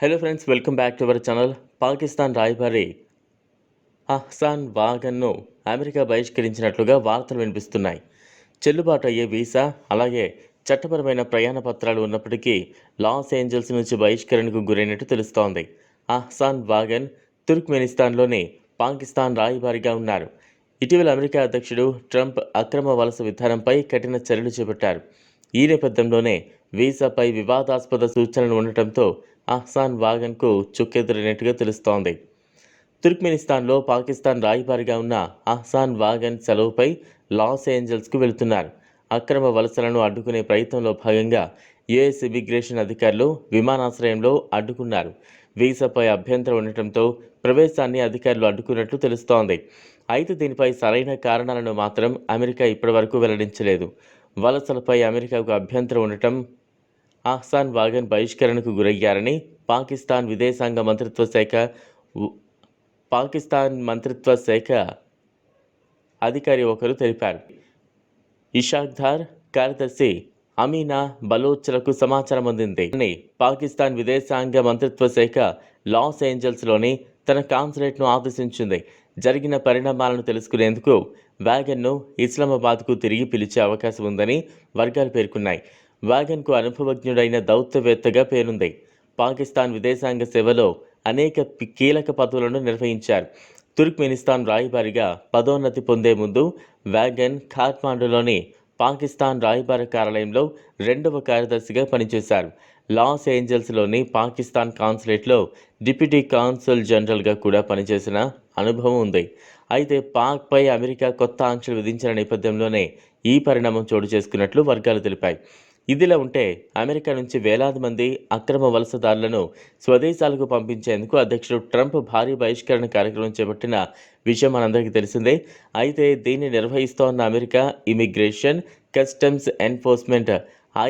Hello friends welcome back to our channel Pakistan రాయబారి Ahsan వాగన్ను America బహిష్కరించినట్లుగా వార్తలు వినిపిస్తున్నాయి. చెల్లుబాటు అయ్యే వీసా అలాగే చట్టపరమైన ప్రయాణ పత్రాలు ఉన్నప్పటికీ లాస్ ఏంజల్స్ నుంచి బహిష్కరణకు గురైనట్టు తెలుస్తోంది. అహ్సాన్ వాగన్ తుర్క్మెనిస్తాన్లోని పాకిస్తాన్ రాయబారిగా ఉన్నారు. ఇటీవల అమెరికా అధ్యక్షుడు ట్రంప్ అక్రమ వలస విధానంపై కఠిన చర్యలు చేపట్టారు. ఈ నేపథ్యంలోనే వీసాపై వివాదాస్పద సూచనలు ఉండటంతో అహ్సాన్ వాగన్కు చుక్కెదురైనట్టుగా తెలుస్తోంది. తుర్క్మెనిస్తాన్లో పాకిస్తాన్ రాయబారిగా ఉన్న అహ్సాన్ వాగన్ సెలవుపై లాస్ ఏంజల్స్కు వెళుతున్నారు. అక్రమ వలసలను అడ్డుకునే ప్రయత్నంలో భాగంగా యుఎస్ ఇమిగ్రేషన్ అధికారులు విమానాశ్రయంలో అడ్డుకున్నారు. వీసాపై అభ్యంతరం ఉండటంతో ప్రవేశాన్ని అధికారులు అడ్డుకున్నట్లు తెలుస్తోంది. అయితే దీనిపై సరైన కారణాలను మాత్రం అమెరికా ఇప్పటివరకు వెల్లడించలేదు. వలసలపై అమెరికాకు అభ్యంతరం ఉండటం ఆహ్సాన్ వాగన్ బహిష్కరణకు గురయ్యారని పాకిస్తాన్ విదేశాంగ మంత్రిత్వ శాఖ పాకిస్తాన్ మంత్రిత్వ శాఖ అధికారి ఒకరు తెలిపారు. ఇషాక్ధార్ కార్యదర్శి అమీనా బలోచ్లకు సమాచారం అందింది. పాకిస్తాన్ విదేశాంగ మంత్రిత్వ శాఖ లాస్ ఏంజల్స్లోని తన కాన్సులేట్ను ఆదేశించింది. జరిగిన పరిణామాలను తెలుసుకునేందుకు వ్యాగన్ను ఇస్లామాబాద్కు తిరిగి పిలిచే అవకాశం ఉందని వర్గాలు పేర్కొన్నాయి. వ్యాగన్కు అనుభవజ్ఞుడైన దౌత్యవేత్తగా పేరుంది. పాకిస్తాన్ విదేశాంగ సేవలో అనేక కీలక పదవులను నిర్వహించారు. తుర్క్మెనిస్తాన్ రాయబారిగా పదోన్నతి పొందే ముందు వ్యాగన్ ఖాట్మాండులోని పాకిస్తాన్ రాయబార కార్యాలయంలో రెండవ కార్యదర్శిగా పనిచేశారు. లాస్ ఏంజల్స్లోని పాకిస్తాన్ కాన్సులేట్లో డిప్యూటీ కాన్సుల్ జనరల్గా కూడా పనిచేసిన అనుభవం ఉంది. అయితే పాక్పై అమెరికా కొత్త ఆంక్షలు విధించిన నేపథ్యంలోనే ఈ పరిణామం చోటు చేసుకున్నట్లు వర్గాలు తెలిపాయి. ఇదిలా ఉంటే అమెరికా నుంచి వేలాది మంది అక్రమ వలసదారులను స్వదేశాలకు పంపించేందుకు అధ్యక్షుడు ట్రంప్ భారీ బహిష్కరణ కార్యక్రమం చేపట్టిన విషయం మనందరికీ తెలిసిందే. అయితే దీన్ని నిర్వహిస్తోన్న అమెరికా ఇమిగ్రేషన్ కస్టమ్స్ ఎన్ఫోర్స్మెంట్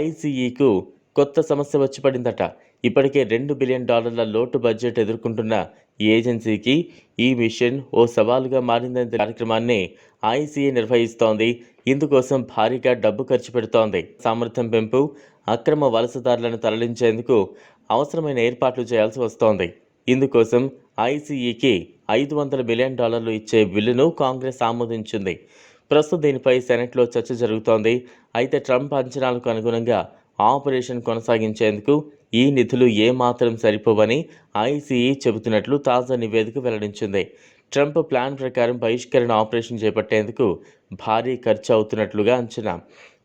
ఐసీఈకు కొత్త సమస్య వచ్చి పడిందట. ఇప్పటికే రెండు బిలియన్ డాలర్ల లోటు బడ్జెట్ ఎదుర్కొంటున్న ఏజెన్సీకి ఈ మిషన్ ఓ సవాలుగా మారిందనే కార్యక్రమాన్ని ఐసీఏ నిర్వహిస్తోంది. ఇందుకోసం భారీగా డబ్బు ఖర్చు పెడుతోంది. సామర్థ్యం పెంపు అక్రమ వలసదారులను తరలించేందుకు అవసరమైన ఏర్పాట్లు చేయాల్సి వస్తోంది. ఇందుకోసం ఐసీఈకి ఐదు వందల బిలియన్ డాలర్లు ఇచ్చే బిల్లును కాంగ్రెస్ ఆమోదించింది. ప్రస్తుతం దీనిపై సెనెట్లో చర్చ జరుగుతోంది. అయితే ట్రంప్ అంచనాలకు అనుగుణంగా ఆపరేషన్ కొనసాగించేందుకు ఈ నిధులు ఏమాత్రం సరిపోవని ఐసీఈ చెబుతున్నట్లు తాజా నివేదిక వెల్లడించింది. ట్రంప్ ప్లాన్ ప్రకారం బహిష్కరణ ఆపరేషన్ చేపట్టేందుకు భారీ ఖర్చు అవుతున్నట్లుగా అంచనా.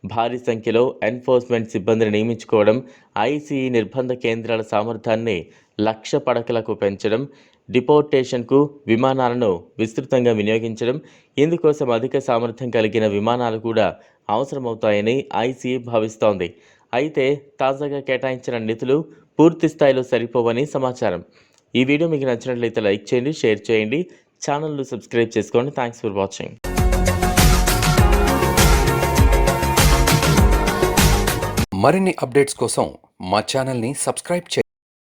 భారీ సంఖ్యలో ఎన్ఫోర్స్మెంట్ సిబ్బందిని నియమించుకోవడం ఐసీఈ నిర్బంధ కేంద్రాల సామర్థ్యాన్ని లక్ష పడకలకు పెంచడం డిపోర్టేషన్కు విమానాలను విస్తృతంగా వినియోగించడం ఇందుకోసం అధిక సామర్థ్యం కలిగిన విమానాలు కూడా అవసరమవుతాయని ఐసీఈ భావిస్తోంది. అయితే తాజాగా కేటాయించిన నిధులు పూర్తి స్థాయిలో సరిపోవని సమాచారం. ఈ వీడియో మీకు నచ్చినట్లయితే లైక్ చేయండి షేర్ చేయండి. ఛానల్ను సబ్స్క్రైబ్ చేసుకోండి. Thanks for watching. మరిన్ని అప్డేట్స్ కోసం మా ఛానల్ని సబ్స్క్రైబ్ చేయండి.